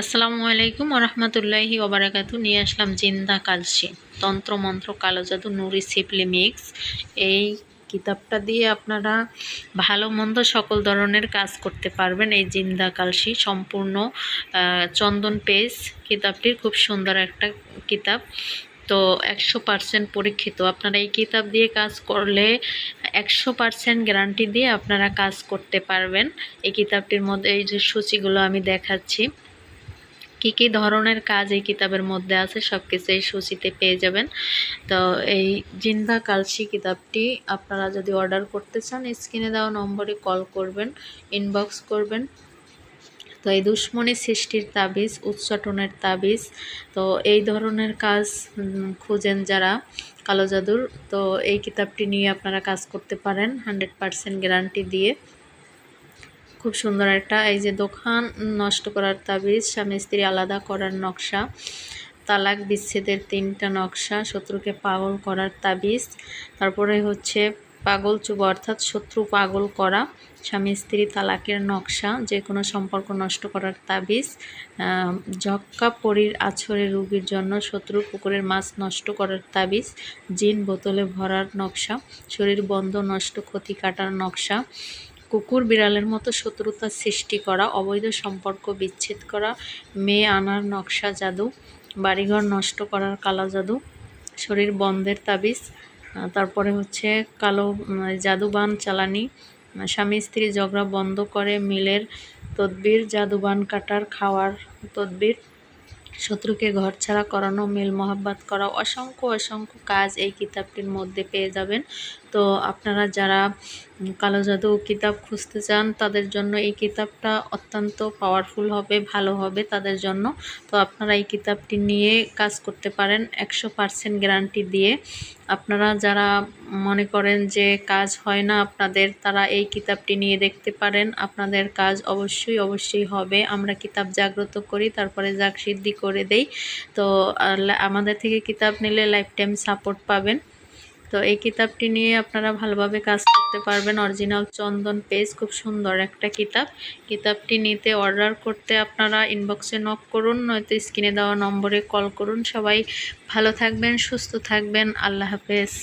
আসসালামু আলাইকুম ওরহমতুল্লাহি ওবরাকাতু। নিয়ে আসলাম জিন্দা কালসি। তন্ত্র মন্ত্র কালো জাদু নুরি সিপলি মিক্স। এই কিতাবটা দিয়ে আপনারা ভালো মন্দ সকল ধরনের কাজ করতে পারবেন এই জিন্দা কালসি। সম্পূর্ণ চন্দন পেজ কিতাবটির খুব সুন্দর একটা কিতাব। তো একশো পারসেন্ট পরীক্ষিত। আপনারা এই কিতাব দিয়ে কাজ করলে একশো পারসেন্ট গ্যারান্টি দিয়ে আপনারা কাজ করতে পারবেন। এই কিতাবটির মধ্যে এই যে সূচিগুলো আমি দেখাচ্ছি। কি কি ধরনের কাজ এই কিতাবের মধ্যে আছে সব কিছু এই সূচিতে পেয়ে যাবেন। তো এই জিন্দা কালসি কিতাবটি আপনারা যদি অর্ডার করতে চান, স্ক্রিনে দেওয়া নম্বরে কল করবেন, ইনবক্স করবেন। তো এই দুশ্মনী সৃষ্টির তাবিজ উচ্চাটনের তাবিজ, তো এই ধরনের কাজ খুঁজেন যারা কালো জাদুর, তো এই কিতাবটি নিয়ে আপনারা কাজ করতে পারেন, হান্ড্রেড পারসেন্ট গ্যারান্টি দিয়ে। খুব সুন্দর একটা, এই যে দোকান নষ্ট করার তাবিজ, স্বামী স্ত্রী আলাদা করার নকশা, তালাক বিচ্ছেদের তিনটা নকশা, শত্রুকে পাগল করার তাবিজ, তারপরে হচ্ছে পাগল চুব অর্থাৎ শত্রু পাগল করা, স্বামী স্ত্রী তালাকের নকশা যে কোনো সম্পর্ক নষ্ট করার তাবিজ জক্কা পরীর আছরে রুগীর জন্য শত্রু পুকুরের মাছ নষ্ট করার তাবিজ, জিন বোতলে ভরার নকশা, শরীর বন্ধ নষ্ট ক্ষতি কাটার নকশা কুকুর বিড়ালের মতো শত্রুতা সৃষ্টি করা, অবৈধ সম্পর্ক বিচ্ছেদ করা, মেয়ে আনার নকশা জাদু, বাড়িঘর নষ্ট করার কালো জাদু, শরীর বন্ধের তাবিজ তারপরে হচ্ছে কালো জাদুবান চালানি, স্বামী স্ত্রী ঝগড়া বন্ধ করে মিলের তদবির, জাদুবান কাটার খাওয়ার তদবির, শত্রুকে ঘর ছাড়া করানো, মিল মহাব্বাত করা, অসংখ্য অসংখ্য কাজ এই কিতাবটির মধ্যে পেয়ে যাবেন। তো আপনারা যারা কালো জাদু কিতাব খুঁজতে চান, তাদের জন্য এই কিতাবটা অত্যন্ত পাওয়ারফুল হবে, ভালো হবে তাদের জন্য। তো আপনারা এই কিতাবটি নিয়ে কাজ করতে পারেন একশো পারসেন্ট গ্যারান্টি দিয়ে। আপনারা যারা মনে করেন যে কাজ হয় না আপনাদের, তারা এই কিতাবটি নিয়ে দেখতে পারেন। আপনাদের কাজ অবশ্যই অবশ্যই হবে। আমরা কিতাব জাগ্রত করি, তারপরে যাক সিদ্ধি করে দেই। তো আমাদের থেকে কিতাব নিলে লাইফ টাইম সাপোর্ট পাবেন। তো এই কিতাবটি নিয়ে আপনারা ভালোভাবে কাজ করতে পারবেন। অরিজিনাল চন্দন পেজ, খুব সুন্দর একটা কিতাব। কিতাবটি নিতে অর্ডার করতে আপনারা ইনবক্সে নক করুন, নয়তো স্ক্রিনে দেওয়া নম্বরে কল করুন। সবাই ভালো থাকবেন, সুস্থ থাকবেন। আল্লাহ হাফেজ।